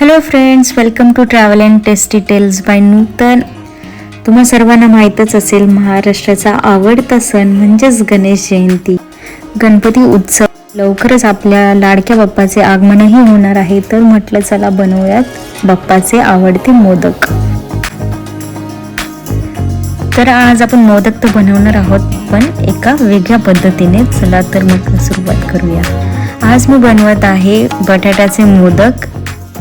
Hello friends welcome to travel and tasty tales by Nutan तुम्हा सर्वांना माहीतच असेल महाराष्ट्राचा आवडता सण म्हणजेच गणेश जयंती. गणपती उत्सव. लवकरच आपल्या लाडक्या बाप्पाचे आगमनही होणार आहे. तर म्हटलं चला बनवूयात बाप्पाचे आवडते मोदक. तर आज आपण मोदक तर बनवणार आहोत पण एका वेगळ्या पद्धतीने. चला तर मग सुरुवात करूया. आज मी बनवत आहे बटाट्याचे मोदक.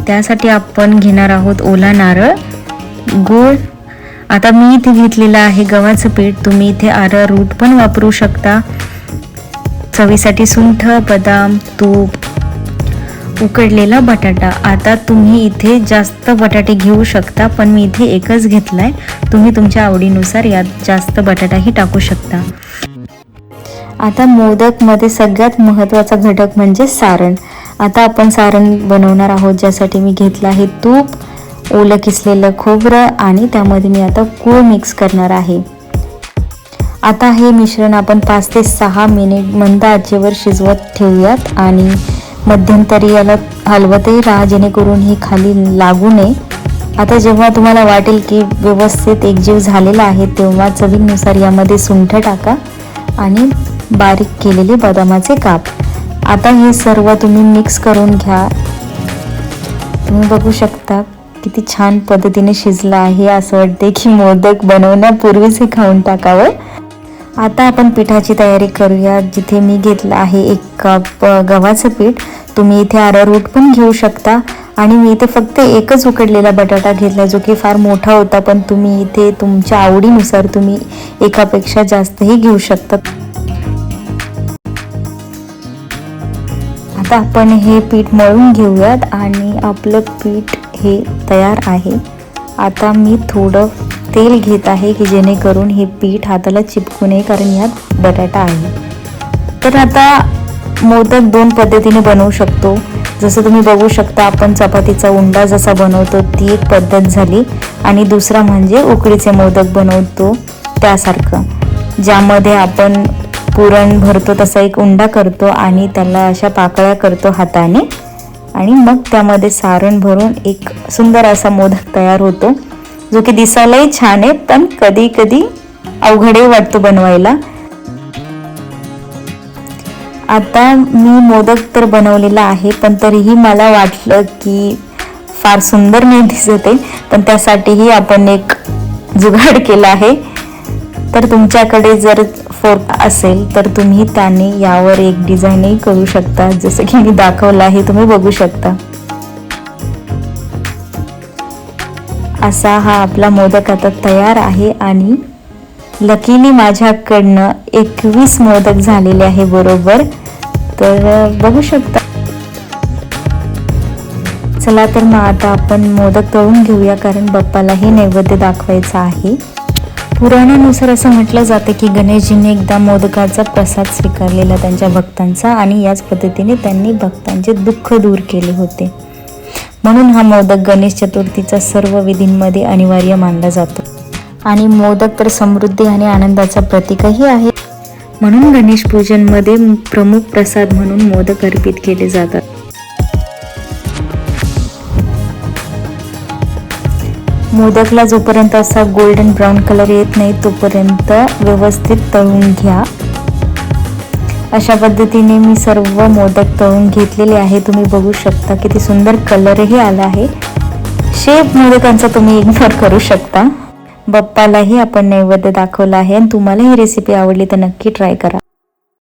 त्यासाठी आपण घेणार आहोत ओला नारळ. गोळ आता मी इथे घेतलेलं आहे गव्हाचं पीठ. तुम्ही इथे रूट पण वापरू शकता. चवीसाठी सुंठ बदाम तूप उकडलेला बटाटा. आता तुम्ही इथे जास्त बटाटे घेऊ शकता पण मी इथे एकच घेतलाय. तुम्ही तुमच्या आवडीनुसार यात जास्त बटाटाही टाकू शकता. आता मोदकमध्ये सगळ्यात महत्त्वाचा घटक म्हणजे सारण. आता आपण सारण बनवणार आहोत ज्यासाठी मी घेतलं आहे तूप ओलं किसलेलं खोबरं आणि त्यामध्ये मी आता कूळ मिक्स करणार आहे. आता हे मिश्रण आपण पाच ते सहा मिनिट मंद आचेवर शिजवत ठेवूयात आणि मध्यंतरी याला हलवतही राहा जेणेकरून ही खाली लागू नये. आता जेव्हा तुम्हाला वाटेल की व्यवस्थित एकजीव झालेला आहे तेव्हा चवीनुसार यामध्ये सुंठ टाका आणि बारीक केलेले बदामाचे काप. आता हे सर्व तुम्ही मिक्स करून घ्या. तुम्ही बघू शकता किती छान पद्धतीने शिजलं आहे असं वाटते की मोदक बनवण्यापूर्वीच हे खाऊन टाकावं. आता आपण पिठाची तयारी करूया. जिथे मी घेतलं आहे एक कप गव्हाचं पीठ. तुम्ही इथे आरारूट पण घेऊ शकता. आणि मी इथे फक्त एकच उकडलेला बटाटा घेतला जो की फार मोठा होता पण तुम्ही इथे तुमच्या आवडीनुसार तुम्ही एकापेक्षा जास्तही घेऊ शकता. आता आपण हे पीठ मळून घेऊयात आणि आपलं पीठ हे तयार आहे. आता मी थोडं तेल घेत आहे की जेणेकरून हे पीठ हाताला चिपकू नये कारण यात बटाटा आहे. तर आता मोदक दोन पद्धतीने बनवू शकतो. जसं तुम्ही बघू शकता आपण चपातीचा उंडा जसा बनवतो ती एक पद्धत झाली. आणि दुसरा म्हणजे उकडीचे मोदक बनवतो त्यासारखं ज्यामध्ये आपण पुरण भरतो तसा एक उंडा करतो आणि त्याला अशा पाकळ्या करतो हाताने. आणि मग त्यामध्ये सारण भरून एक सुंदर असा मोदक तयार होतो जो की दिसायलाही छान आहे पण कधी कधी अवघडही वाटतो बनवायला. आता मी मोदक तर बनवलेला आहे पण तरीही मला वाटलं की फार सुंदर नाही दिसत आहे पण त्यासाठीही आपण एक जुगाड केला आहे. तर तुमच्याकडे जर फोर्क असेल तर तुम्ही त्याने यावर एक डिझाईनही करू शकता. जसं की मी दाखवलं आहे तुम्ही बघू शकता. असा हा आपला मोदक आता तयार आहे आणि लकीली माझ्याकडनं एकवीस मोदक झालेले आहे बरोबर. तर बघू शकता. चला तर मग आता आपण मोदक तळून घेऊया कारण बाप्पाला हे नैवेद्य दाखवायचं आहे. पुराणानुसार असं म्हटलं जातं की गणेशजींनी एकदा मोदकाचा प्रसाद स्वीकारलेला त्यांच्या भक्तांचा आणि याच पद्धतीने त्यांनी भक्तांचे दुःख दूर केले होते. म्हणून हा मोदक गणेश चतुर्थीचा सर्व विधींमध्ये अनिवार्य मानला जातो. आणि मोदक तर समृद्धी आणि आनंदाचा प्रतीकही आहे. म्हणून गणेश पूजनमध्ये प्रमुख प्रसाद म्हणून मोदक अर्पित केले जातात. मोदकला जोपर्यंत असा गोल्डन ब्राऊन कलर येत नाही तोपर्यंत व्यवस्थित तळून घ्या. अशा पद्धतीने मी सर्व मोदक तळून घेतलेले आहे तुम्ही बघू शकता किती सुंदर कलरही आला आहे. शेप मोदकांचा तुम्ही इग्नोर करू शकता. बप्पालाही आपण नैवेद्य दाखवला आहे आणि तुम्हाला ही रेसिपी आवडली तर नक्की ट्राय करा.